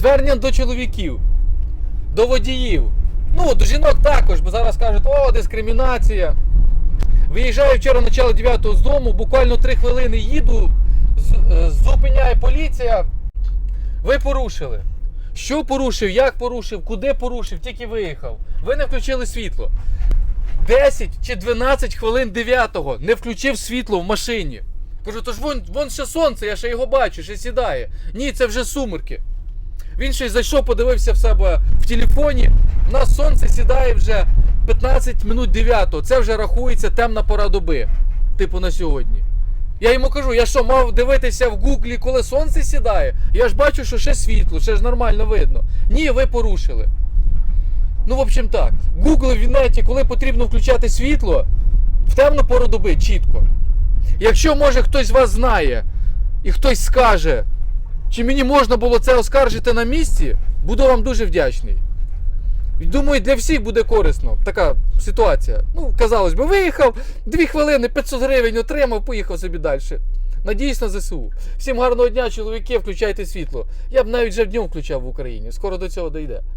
Звернення до чоловіків, до водіїв. Ну, до жінок також, бо зараз кажуть, о, дискримінація. Виїжджаю вчора начало 9 з дому, буквально 3 хвилини їду, е, зупиняє поліція. Ви порушили. Що порушив, як порушив, куди порушив, тільки виїхав. Ви не включили світло. 10 чи 12 хвилин 9-го не включив світло в машині. Кажу, то ж вон, вон ще сонце, я ще його бачу, ще сідає. Ні, це вже сумерки. Він ще зайшов, подивився в себе в телефоні. У нас сонце сідає вже 15 минут 9. Це вже рахується темна пора доби. Типу на сьогодні. Я йому кажу, я що, мав дивитися в гуглі, коли сонце сідає? Я ж бачу, що ще світло, ще ж нормально видно. Ні, ви порушили. Ну, в общем так. Гугли в інеті, коли потрібно включати світло, в темну пору доби, чітко. Якщо може хтось вас знає і хтось скаже, чи мені можна було це оскаржити на місці, буду вам дуже вдячний. Думаю, для всіх буде корисно така ситуація. Ну, казалось би, виїхав, дві хвилини, 500 гривень отримав, поїхав собі далі. Надіюсь на ЗСУ. Всім гарного дня, чоловіки, включайте світло. Я б навіть вже днем включав в Україні. Скоро до цього дійде.